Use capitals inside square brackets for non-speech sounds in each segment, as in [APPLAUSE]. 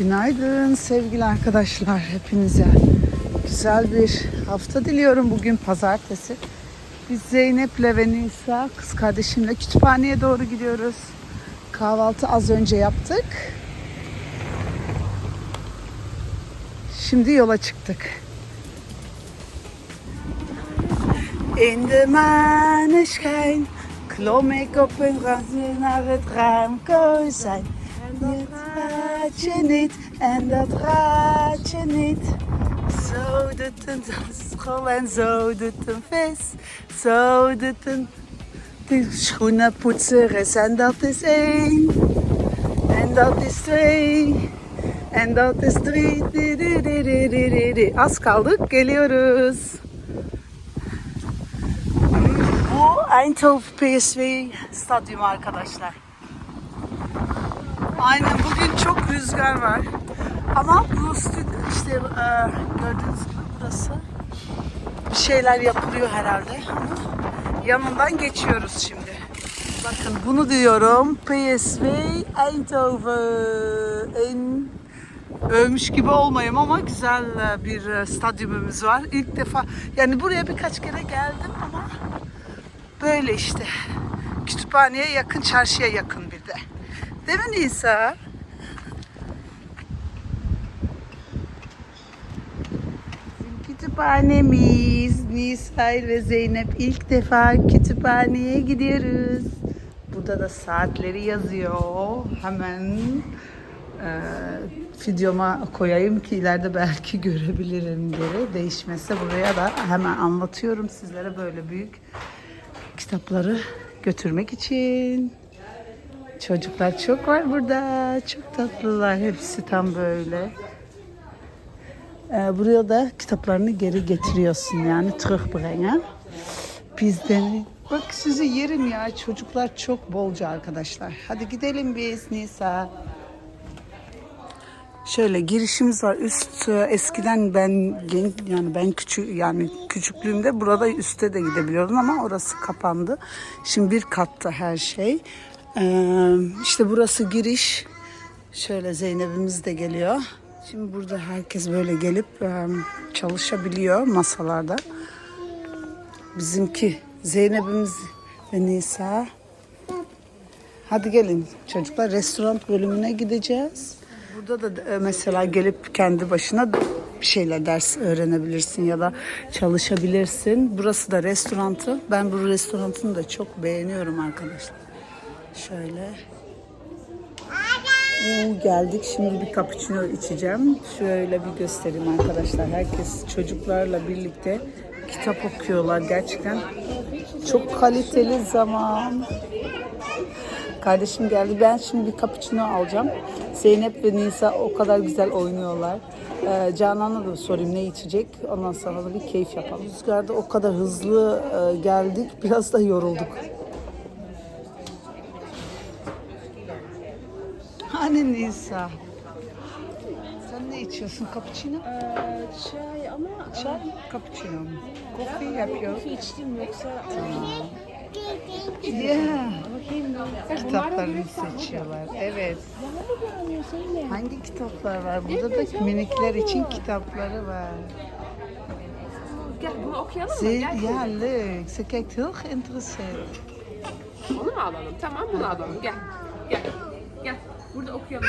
Günaydın sevgili arkadaşlar hepinize. Güzel bir hafta diliyorum bugün pazartesi. Biz Zeynep'le ve Nisa kız kardeşimle kütüphaneye doğru gidiyoruz. Kahvaltı az önce yaptık. Şimdi yola çıktık. In de maneschijn klom ik op een naar het niet en dat raad je niet. Zo doet een school en zo doet een vis. Zo doet een de schoenenpoetser en dat is één. En dat is twee. En dat is drie. Az kaldık geliyoruz. Bu Eindhoven PSV stadyumu arkadaşlar. Aynen bugün çok rüzgar var. Ama bu stüdyo işte e, gördüğünüz gibi burası bir şeyler yapılıyor herhalde. Yanından geçiyoruz şimdi. Bakın bunu diyorum. PSV Eindhoven. En övmüş gibi olmayayım ama güzel e, bir e, stadyumumuz var. İlk defa yani buraya birkaç kere geldim ama böyle işte. Kütüphaneye yakın, çarşıya yakın bir de. Değil mi Nisa? Kütüphanemiz Nisa ve Zeynep ilk defa kütüphaneye gidiyoruz. Burada da saatleri yazıyor. Hemen e, videoma koyayım ki ileride belki [LAUGHS] görebilirim diye. Değişmese buraya da hemen anlatıyorum sizlere böyle büyük kitapları götürmek için. Çocuklar çok var burada. Çok tatlılar. Hepsi tam böyle. Ee, buraya da kitaplarını geri getiriyorsun yani terugbrengen. Bizden bak sizi yerim ya. Çocuklar çok bolca arkadaşlar. Hadi gidelim biz Nisa. Şöyle girişimiz var. Üst e, eskiden ben yani ben küçük yani küçüklüğümde burada üste de gidebiliyordum ama orası kapandı. Şimdi bir katta her şey. Ee, işte burası giriş. Şöyle Zeynep'imiz de geliyor. Şimdi burada herkes böyle gelip e, çalışabiliyor masalarda. Bizimki Zeynep'imiz ve Nisa. Hadi gelin çocuklar restoran bölümüne gideceğiz. Burada da e, mesela gelip kendi başına bir şeyler ders öğrenebilirsin ya da çalışabilirsin. Burası da restorantı. Ben bu restorantını da çok beğeniyorum arkadaşlar. Şöyle. Oo, geldik. Şimdi bir cappuccino içeceğim. Şöyle bir göstereyim arkadaşlar. Herkes çocuklarla birlikte kitap okuyorlar gerçekten. Çok kaliteli zaman. Kardeşim geldi. Ben şimdi bir cappuccino alacağım. Zeynep ve Nisa o kadar güzel oynuyorlar. Ee, Canan'a da sorayım ne içecek. Ondan sonra da bir keyif yapalım. Rüzgarda o kadar hızlı e, geldik. Biraz da yorulduk. Hani Nisa? Sen ne içiyorsun? Cappuccino? Ee, çay ama Çay, cappuccino mu? Kofi yapıyor. Kofi içtim yoksa Yeah. bakayım ne? Kitaplarını seçiyorlar. Evet. Mı? Hangi kitaplar var? Burada da minikler için kitapları var. Gel bunu okuyalım mı? Gel. ja, leuk. Ze kijkt heel geïnteresseerd. Onu mu alalım? Tamam bunu alalım. Gel. Gel. Burada okuyalım.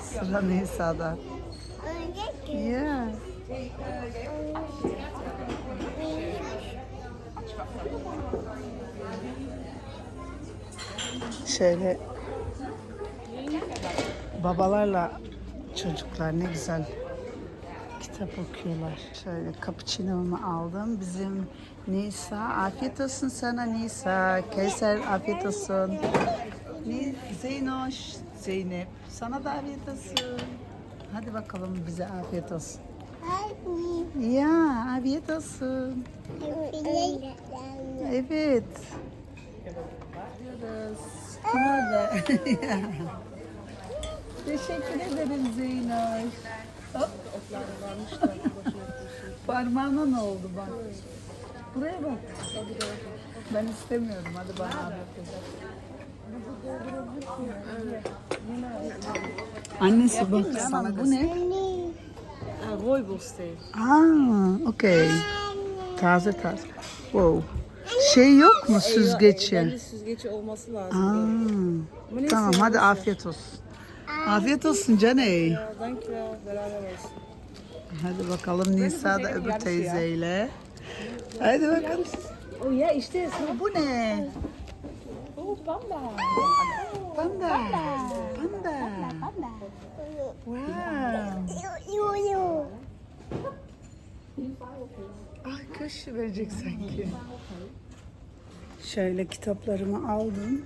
Sıra Nisa'da. Yeah. Şöyle babalarla çocuklar ne güzel kitap okuyorlar. Şöyle cappuccino'mu aldım. Bizim Nisa, afiyet olsun sana Nisa. Keyser afiyet olsun. Zeynoş, Zeynep. Sana da afiyet olsun. Hadi bakalım bize afiyet olsun. Ya afiyet olsun. Evet. Bakıyoruz. Kim orada? [LAUGHS] Teşekkür ederim Zeynoş. Parmağına ne oldu bak. Buraya bak. Ben istemiyorum. Hadi bana olsun. Annesi bak sana bu ne? Rooibos. Aa, okey. Taze taze. Wow. Şey yok mu süzgeci? Bence süzgeci olması lazım. Aa, tamam hadi afiyet olsun. Afiyet olsun Caney. Ya, Dank ya. Beraber olsun. Hadi bakalım Nisa da şey öbür teyzeyle. Hadi bakalım. Oh ya işte. Bu ne? Oh panda. Panda. Panda. Wow. Ay kaşı verecek sanki. Şöyle kitaplarımı aldım.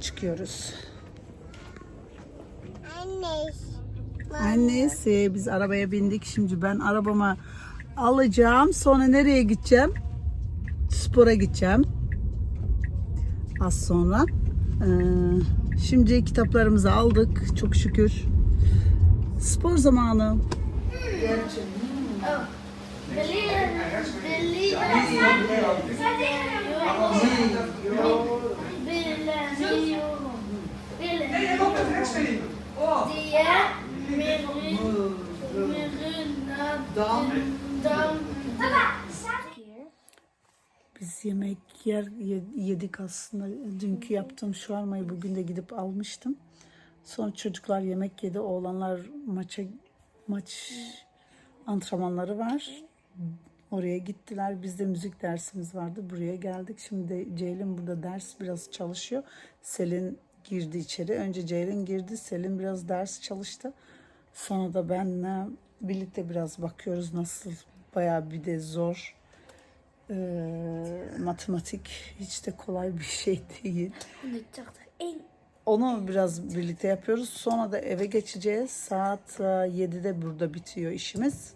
Çıkıyoruz. Annesi biz arabaya bindik. Şimdi ben arabama alacağım. Sonra nereye gideceğim? Spora gideceğim. Az sonra. Ee, şimdi kitaplarımızı aldık. Çok şükür. Spor zamanı. Biz yemek yer ye- yedik aslında. Dünkü yaptığım şuarmayı bugün de gidip almıştım. Sonra çocuklar yemek yedi. Oğlanlar maça maç antrenmanları var. Oraya gittiler. Bizde müzik dersimiz vardı. Buraya geldik. Şimdi Ceylin burada ders biraz çalışıyor. Selin girdi içeri. Önce Ceylin girdi. Selin biraz ders çalıştı. Sonra da benle birlikte biraz bakıyoruz nasıl. Bayağı bir de zor. Ee, matematik hiç de kolay bir şey değil. Onu biraz birlikte yapıyoruz. Sonra da eve geçeceğiz. Saat e, 7'de burada bitiyor işimiz.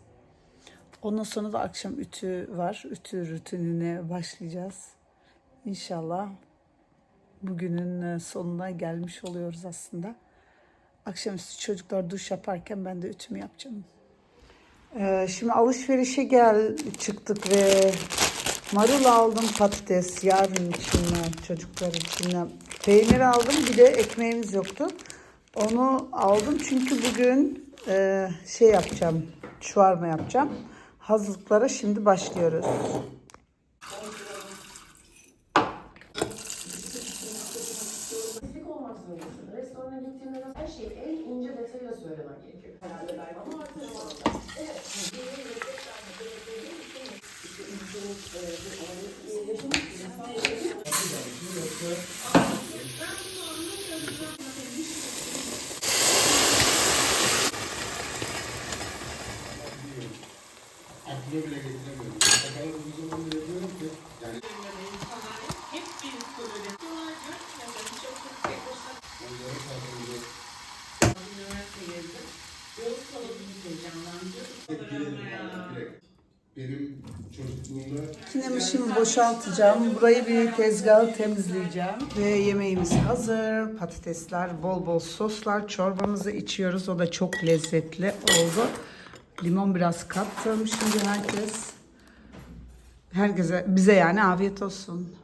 Ondan sonra da akşam ütü var. Ütü rutinine başlayacağız. İnşallah bugünün e, sonuna gelmiş oluyoruz aslında. Akşamüstü çocuklar duş yaparken ben de ütümü yapacağım. Ee, şimdi alışverişe gel çıktık ve marul aldım patates yarın için çocuklar için peynir aldım bir de ekmeğimiz yoktu. Onu aldım çünkü bugün e, şey yapacağım şuarma yapacağım. Hazırlıklara şimdi başlıyoruz. Spesifik olmak zorundasın. Restorana gittiğinde her şeyi en ince detayıyla söylemen gerekiyor. Herhalde ben ama aynı zamanda evet. aklına bile getiremiyorum. O kadar uzun zamandır yapıyorum ki. Yani onlara karşımıza Etkilerim vallahi direkt. Benim çocukluğumda Makinemi şimdi boşaltacağım. Burayı bir tezgahı temizleyeceğim. Ve yemeğimiz hazır. Patatesler, bol bol soslar. Çorbamızı içiyoruz. O da çok lezzetli oldu. Limon biraz kattım. Şimdi herkes herkese bize yani afiyet olsun.